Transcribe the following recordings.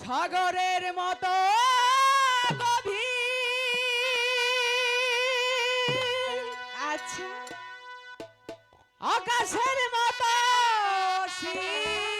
সাগরের মতো আচ্ছা। আকাশের মতো শীত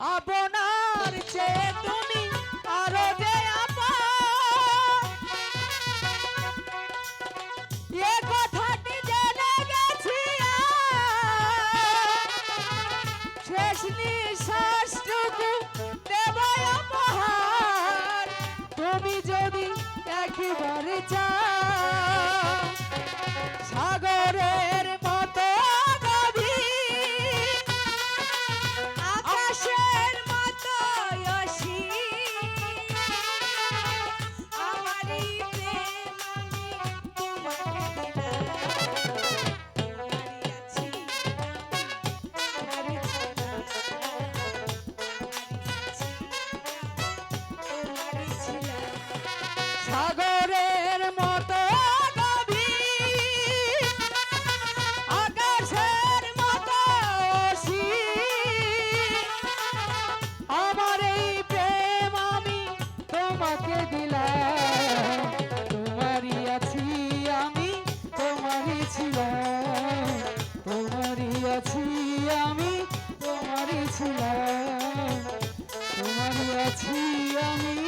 আপনার চেয়ে তুমি আরও যে কথাটি জেনে গেছি শেষ নিঃশ্বাসটুকু দেবায় তুমি যদি একবারে চাও সাগরের মতো আকাশের মতো আমার এই প্রেম আমি তোমাকে দিলাম। তোমারই আছি ছিলাম। তোমারই আছি আমি, তোমারই ছিলাম। তোমারই আছি আমি